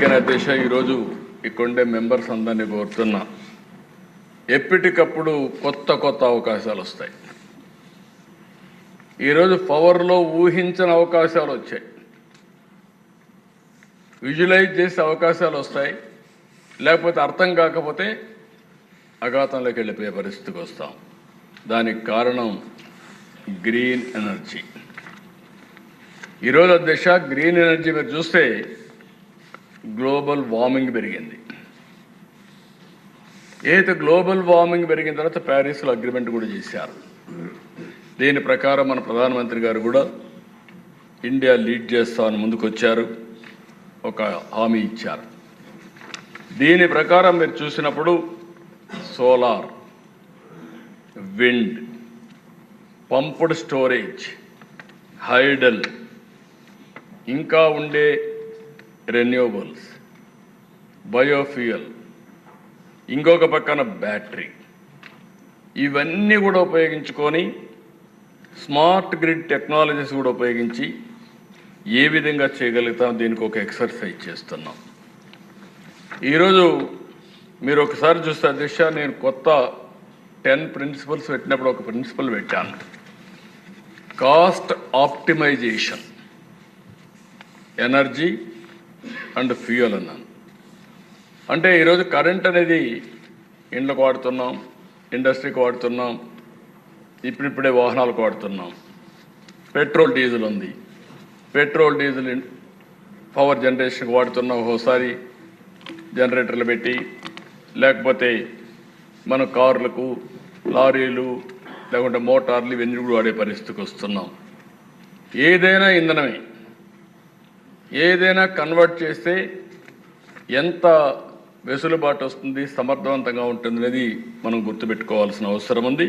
కానీ అధ్యక్ష ఈరోజు ఇక్కడుండే మెంబర్స్ అందరినీ కోరుతున్నా ఎప్పటికప్పుడు కొత్త కొత్త అవకాశాలు వస్తాయి. ఈరోజు పవర్లో ఊహించని అవకాశాలు వచ్చాయి. విజువలైజ్ చేసే అవకాశాలు వస్తాయి. లేకపోతే అర్థం కాకపోతే అఘాతంలోకి వెళ్ళిపోయే పరిస్థితికి వస్తాం. దానికి కారణం గ్రీన్ ఎనర్జీ. ఈరోజు దిశ గ్రీన్ ఎనర్జీ మీరు చూస్తే గ్లోబల్ వార్మింగ్ పెరిగింది. ఏదైతే గ్లోబల్ వార్మింగ్ పెరిగిన తర్వాత ప్యారిస్లో అగ్రిమెంట్ కూడా చేశారు. దీని ప్రకారం మన ప్రధానమంత్రి గారు కూడా ఇండియా లీడ్ చేస్తామని ముందుకొచ్చారు. ఒక హామీ ఇచ్చారు. దీని ప్రకారం మీరు చూసినప్పుడు solar wind pumped storage hydel ఇంకా ఉండే రెన్యూవబుల్స్ బయోఫ్యూయల్ ఇంకొక పక్కన బ్యాటరీ ఇవన్నీ కూడా ఉపయోగించుకొని స్మార్ట్ గ్రిడ్ టెక్నాలజీస్ కూడా ఉపయోగించి ఏ విధంగా చేయగలుగుతాం దీనికి ఒక ఎక్సర్సైజ్ చేస్తున్నాం. ఈరోజు మీరు ఒకసారి చూస్తే దిశ నేను కొత్త టెన్ ప్రిన్సిపల్స్ పెట్టినప్పుడు ఒక ప్రిన్సిపల్ పెట్టాను. Cost optimization energy and fuel అన్నాను. అంటే ఈరోజు కరెంట్ అనేది ఇండ్లకు వాడుతున్నాం ఇండస్ట్రీకి వాడుతున్నాం ఇప్పుడిప్పుడే వాహనాలకు వాడుతున్నాం. పెట్రోల్ డీజిల్ ఉంది. పెట్రోల్ డీజిల్ పవర్ జనరేషన్కి వాడుతున్నాం ఒకసారి జనరేటర్లు పెట్టి. లేకపోతే మన కార్లకు లారీలు లేకుంటే మోటార్లు ఇవన్నీ కూడా వాడే పరిస్థితికి వస్తున్నాం. ఏదైనా ఇంధనమే. ఏదైనా కన్వర్ట్ చేస్తే ఎంత వెసులుబాటు వస్తుంది సమర్థవంతంగా ఉంటుంది అనేది మనం గుర్తుపెట్టుకోవాల్సిన అవసరం ఉంది.